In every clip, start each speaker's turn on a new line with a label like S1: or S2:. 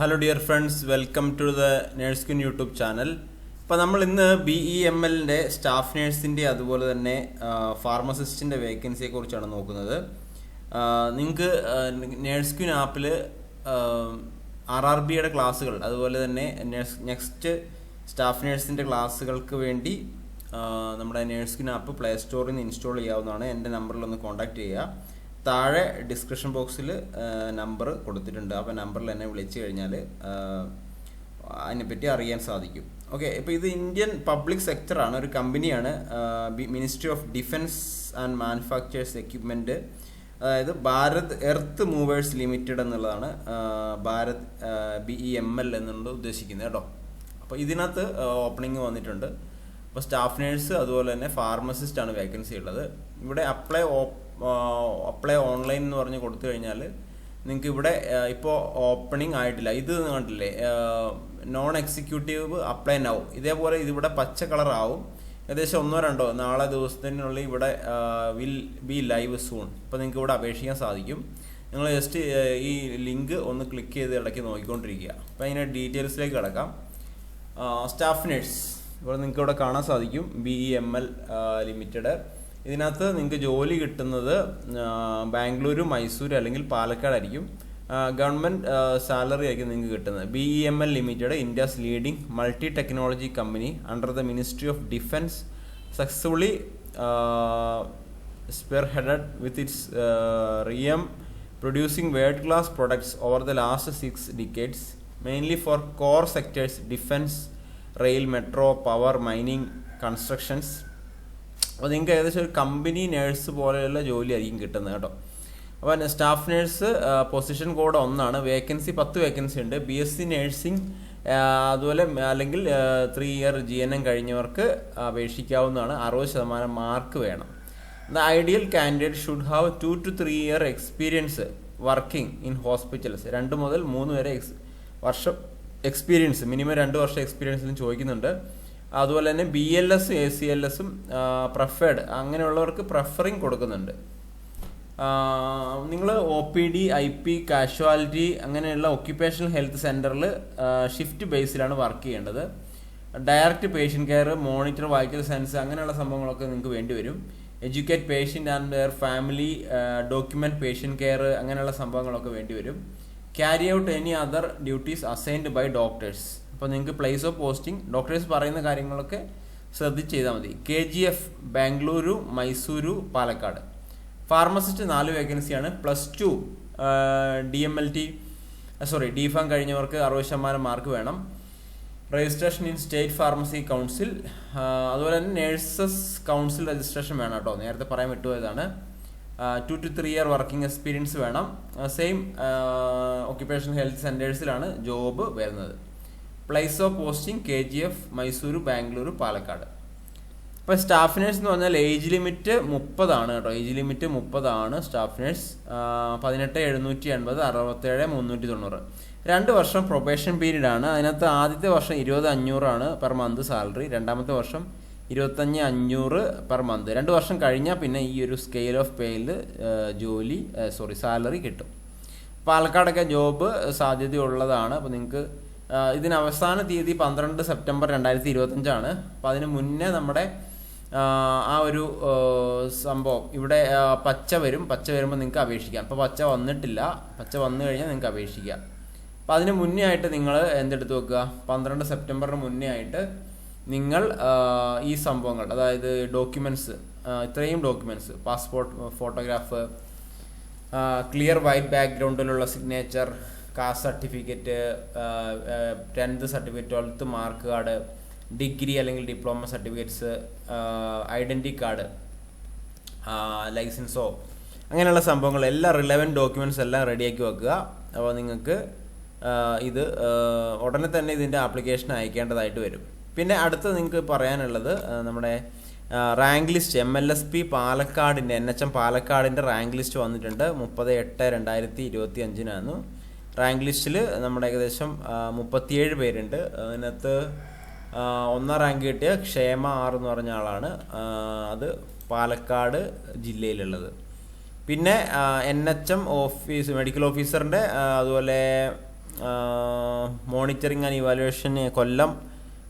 S1: Hello dear friends welcome to the nurse queen YouTube channel അപ്പോൾ നമ്മൾ ഇന്ന് B E M എല്ലിന്റെ staff നേഴ്സിന്റെ അതുപോലെ തന്നെ ഫാർമസിസ്റ്റിന്റെ വേക്കൻസിയെ കുറിച്ചാണ് നോക്കുന്നത്. നിങ്ങൾക്ക് നേഴ്സ് ക്വിൻ ആപ്പിൽ ആർ ആർ ബിയുടെ ക്ലാസ്സുകൾ അതുപോലെ തന്നെ നെക്സ്റ്റ് സ്റ്റാഫ് നേഴ്സിന്റെ ക്ലാസ്സുകൾക്ക് വേണ്ടി നമ്മുടെ നേഴ്സ് ക്വിൻ ആപ്പ് പ്ലേ സ്റ്റോറിൽ നിന്ന് ഇൻസ്റ്റാൾ ചെയ്യാവുന്നതാണ്. എന്റെ നമ്പറിൽ ഒന്ന് കോൺടാക്റ്റ് ചെയ്യുക. താഴെ ഡിസ്ക്രിപ്ഷൻ ബോക്സിൽ നമ്പർ കൊടുത്തിട്ടുണ്ട്. അപ്പോൾ നമ്പറിൽ എന്നെ വിളിച്ചു കഴിഞ്ഞാൽ അതിനെപ്പറ്റി അറിയാൻ സാധിക്കും. ഓക്കെ ഇപ്പോൾ ഇത് ഇന്ത്യൻ പബ്ലിക് സെക്ടറാണ് ഒരു കമ്പനിയാണ്. Ministry of defence and manufactures equipment അതായത് ഭാരത് എർത്ത് മൂവേഴ്സ് ലിമിറ്റഡ് എന്നുള്ളതാണ് Bharat B E M L എന്നുള്ളത് ഉദ്ദേശിക്കുന്നത് കേട്ടോ. അപ്പോൾ ഇതിനകത്ത് ഓപ്പണിംഗ് വന്നിട്ടുണ്ട്. അപ്പോൾ സ്റ്റാഫ് നേഴ്സ് അതുപോലെ തന്നെ ഫാർമസിസ്റ്റ് ആണ് വേക്കൻസി ഉള്ളത്. ഇവിടെ അപ്ലൈ അപ്ലൈ ഓൺലൈൻ എന്ന് പറഞ്ഞ് കൊടുത്തു കഴിഞ്ഞാൽ നിങ്ങൾക്ക് ഇവിടെ ഇപ്പോൾ ഓപ്പണിംഗ് ആയിട്ടില്ല. ഇത് കണ്ടില്ലേ? നോൺ എക്സിക്യൂട്ടീവ് അപ്ലൈ ആവും ഇതേപോലെ ഇതിവിടെ പച്ച കളർ ആവും. ഏകദേശം ഒന്നോ രണ്ടോ നാളെ ദിവസത്തിനുള്ളിൽ ഇവിടെ വിൽ ബി ലൈവ് സൂൺ അപ്പോൾ നിങ്ങൾക്ക് ഇവിടെ അപേക്ഷിക്കാൻ സാധിക്കും. നിങ്ങൾ ജസ്റ്റ് ഈ ലിങ്ക് ഒന്ന് ക്ലിക്ക് ചെയ്ത് ഇടയ്ക്ക് നോക്കിക്കൊണ്ടിരിക്കുക. അപ്പോൾ അതിന്റെ ഡീറ്റെയിൽസിലേക്ക് കിടക്കാം. സ്റ്റാഫ് നേഴ്സ് ഇവിടെ നിങ്ങൾക്ക് ഇവിടെ കാണാൻ സാധിക്കും. B E M L limited ഇതിനകത്ത് നിങ്ങൾക്ക് ജോലി കിട്ടുന്നത് ബാംഗ്ലൂരു മൈസൂർ അല്ലെങ്കിൽ പാലക്കാടായിരിക്കും ഗവൺമെന്റ് സാലറി ആയിരിക്കും നിങ്ങൾക്ക് കിട്ടുന്നത് B E M L limited India's leading multi technology company under the ministry of defence successfully spearheaded with its uh, realm producing world class products over the last six decades, mainly for core sectors defense, rail, metro, power, mining, constructions. അപ്പോൾ നിങ്ങൾക്ക് ഏകദേശം ഒരു company nurse പോലെയുള്ള ജോലി ആയിരിക്കും കിട്ടുന്നത് കേട്ടോ. അപ്പോൾ സ്റ്റാഫ് നേഴ്സ് പൊസിഷൻ കോഡ് ഒന്നാണ്. വേക്കൻസി പത്ത് വേക്കൻസി ഉണ്ട്. ബി എസ് സി നേഴ്സിംഗ് അതുപോലെ അല്ലെങ്കിൽ three year G N M കഴിഞ്ഞവർക്ക് അപേക്ഷിക്കാവുന്നതാണ്. അറുപത് ശതമാനം മാർക്ക് വേണം. The ideal candidate should have two to three year experience working in hospitals രണ്ട് മുതൽ മൂന്ന് വരെ എക്സ് വർഷം എക്സ്പീരിയൻസ് മിനിമം രണ്ട് വർഷം എക്സ്പീരിയൻസിലും ചോദിക്കുന്നുണ്ട്. അതുപോലെ തന്നെ B L S A C L എസും പ്രഫേർഡ് അങ്ങനെയുള്ളവർക്ക് പ്രഫറിങ് കൊടുക്കുന്നുണ്ട്. നിങ്ങൾ O P D I P casualty അങ്ങനെയുള്ള ഒക്യുപ്പേഷണൽ ഹെൽത്ത് സെന്ററിൽ ഷിഫ്റ്റ് ബേസിലാണ് വർക്ക് ചെയ്യേണ്ടത്. Direct patient care monitor vital signs അങ്ങനെയുള്ള സംഭവങ്ങളൊക്കെ നിങ്ങൾക്ക് വേണ്ടി വരും. Educate patient and their family document patient care അങ്ങനെയുള്ള സംഭവങ്ങളൊക്കെ വേണ്ടി വരും. Carry out any other duties assigned by doctors അപ്പോൾ നിങ്ങൾക്ക് പ്ലേസ് ഓഫ് പോസ്റ്റിംഗ് ഡോക്ടേഴ്സ് പറയുന്ന കാര്യങ്ങളൊക്കെ ശ്രദ്ധിച്ച് ചെയ്താൽ മതി. K G F Bengaluru Mysuru Palakkad. Pharmacist നാല് വേക്കൻസിയാണ് plus two D M L T sorry D pharm കഴിഞ്ഞവർക്ക് അറുപത് ശതമാനം മാർക്ക് വേണം. Registration in state pharmacy council അതുപോലെ തന്നെ നേഴ്സസ് കൗൺസിൽ രജിസ്ട്രേഷൻ വേണം കേട്ടോ. നേരത്തെ പറയാൻ വിട്ടുപോയതാണ്. Two to three year working experience വേണം. സെയിം ഓക്യുപ്പേഷൻ ഹെൽത്ത് സെന്റേഴ്സിലാണ് ജോബ് വരുന്നത്. Place of posting K G F Mysuru Bangalore Palakkad ഇപ്പോൾ സ്റ്റാഫ് നേഴ്സ് എന്ന് പറഞ്ഞാൽ ഏജ് ലിമിറ്റ് മുപ്പതാണ് കേട്ടോ. ഏജ് ലിമിറ്റ് മുപ്പതാണ് സ്റ്റാഫ് നേഴ്സ് പതിനെട്ട് എഴുന്നൂറ്റി എൺപത് അറുപത്തേഴ് മുന്നൂറ്റി തൊണ്ണൂറ്. രണ്ട് വർഷം പ്രൊബേഷൻ പീരീഡ് ആണ്. അതിനകത്ത് ആദ്യത്തെ വർഷം ഇരുപത് അഞ്ഞൂറാണ് പെർ മന്ത് സാലറി രണ്ടാമത്തെ വർഷം ഇരുപത്തഞ്ച് അഞ്ഞൂറ് പെർ മന്ത് രണ്ട് വർഷം കഴിഞ്ഞാൽ പിന്നെ ഈ ഒരു സ്കെയിൽ ഓഫ് പേയിൽ ജോലി സോറി സാലറി കിട്ടും. പാലക്കാടൊക്കെ ജോബ് സാധ്യതയുള്ളതാണ്. അപ്പോൾ നിങ്ങൾക്ക് ഇതിന് അവസാന തീയതി പന്ത്രണ്ട് സെപ്റ്റംബർ രണ്ടായിരത്തി ഇരുപത്തഞ്ചാണ് അപ്പോൾ അതിന് മുന്നേ നമ്മുടെ ആ, ഒരു സംഭവം. ഇവിടെ പച്ച വരും. പച്ച വരുമ്പോൾ നിങ്ങൾക്ക് അപേക്ഷിക്കാം. അപ്പോൾ പച്ച വന്നിട്ടില്ല. പച്ച വന്നു കഴിഞ്ഞാൽ നിങ്ങൾക്ക് അപേക്ഷിക്കാം. അപ്പോൾ അതിന് മുന്നേ ആയിട്ട് നിങ്ങൾ എന്തെടുത്ത് വെക്കുക? പന്ത്രണ്ട് സെപ്റ്റംബറിന് മുന്നേ ആയിട്ട് നിങ്ങൾ ഈ സംഭവങ്ങൾ അതായത് ഡോക്യുമെന്റ്സ് ഇത്രയും documents passport photograph clear white ബാക്ക്ഗ്രൗണ്ടിലുള്ള signature caste certificate tenth certificate twelfth mark card degree അല്ലെങ്കിൽ ഡിപ്ലോമ സർട്ടിഫിക്കറ്റ്സ് ഐഡന്റി കാർഡ് ലൈസൻസോ അങ്ങനെയുള്ള സംഭവങ്ങൾ എല്ലാ റിലവന്റ് ഡോക്യുമെന്റ്സ് എല്ലാം റെഡിയാക്കി വെക്കുക. അപ്പോൾ നിങ്ങൾക്ക് ഇത് ഉടനെ തന്നെ ഇതിന്റെ ആപ്ലിക്കേഷൻ അയക്കേണ്ടതായിട്ട് വരും. പിന്നെ അടുത്ത് നിങ്ങൾക്ക് പറയാനുള്ളത് നമ്മുടെ rank list M L S P പാലക്കാടിന്റെ എൻ എച്ച് എം പാലക്കാടിന്റെ റാങ്ക് ലിസ്റ്റ് വന്നിട്ടുണ്ട്. മുപ്പത് എട്ട് രണ്ടായിരത്തി ഇരുപത്തി അഞ്ചിനായിരുന്നു റാങ്ക് ലിസ്റ്റിൽ നമ്മുടെ ഏകദേശം മുപ്പത്തിയേഴ് പേരുണ്ട്. അതിനകത്ത് ഒന്നാം റാങ്ക് കിട്ടിയ ക്ഷേമ ആർ എന്ന് പറഞ്ഞ ആളാണ്. അത് പാലക്കാട് ജില്ലയിലുള്ളത്. പിന്നെ N H M office medical ഓഫീസറിന്റെ അതുപോലെ monitoring and evaluation Kollam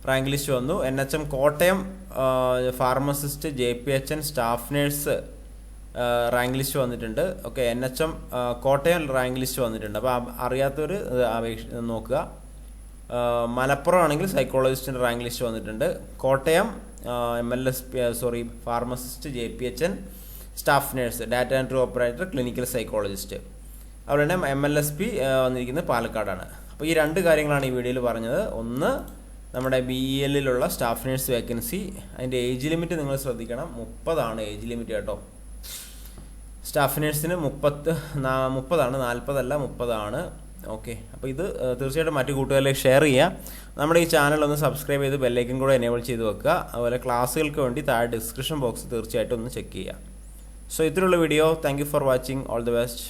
S1: rank list വന്നു. N H M Kottayam pharmacist J P H N staff nurse rank list വന്നിട്ടുണ്ട്. Okay N H M Kottayam rank list വന്നിട്ടുണ്ട്. അപ്പോൾ അറിയാത്തവർ അപേക്ഷ നോക്കുക. മലപ്പുറം ആണെങ്കിൽ സൈക്കോളജിസ്റ്റിന്റെ rank list വന്നിട്ടുണ്ട്. Kottayam M L S sorry pharmacist J P H N staff nurse data entry operator clinical psychologist അതുപോലെ തന്നെ എം എൽ എസ് പി വന്നിരിക്കുന്നത് പാലക്കാടാണ്. അപ്പോൾ ഈ രണ്ട് കാര്യങ്ങളാണ് ഈ വീഡിയോയിൽ പറഞ്ഞത്. ഒന്ന് നമ്മുടെ ബി ഇ എല്ലിലുള്ള സ്റ്റാഫ് നേഴ്സ് വേക്കൻസി അതിന്റെ ഏജ് ലിമിറ്റ് നിങ്ങൾ ശ്രദ്ധിക്കണം. മുപ്പതാണ് ഏജ് ലിമിറ്റ് കേട്ടോ. സ്റ്റാഫ് നേഴ്സിന് മുപ്പത്ത് മുപ്പതാണ് നാൽപ്പതല്ല മുപ്പതാണ്. ഓക്കെ. അപ്പോൾ ഇത് തീർച്ചയായിട്ടും മറ്റു കൂട്ടുകാരിലേക്ക് ഷെയർ ചെയ്യുക നമ്മുടെ ഈ ചാനൽ ഒന്ന് സബ്സ്ക്രൈബ് ചെയ്ത് ബെല്ലൈക്കും കൂടെ എനേബിൾ ചെയ്ത് വെക്കുക. അതുപോലെ ക്ലാസ്സുകൾക്ക് വേണ്ടി താഴെ ഡിസ്ക്രിപ്ഷൻ ബോക്സ് തീർച്ചയായിട്ടും ഒന്ന് ചെക്ക് ചെയ്യുക. സോ ഇത്രയുള്ള video. Thank for watching. All the best.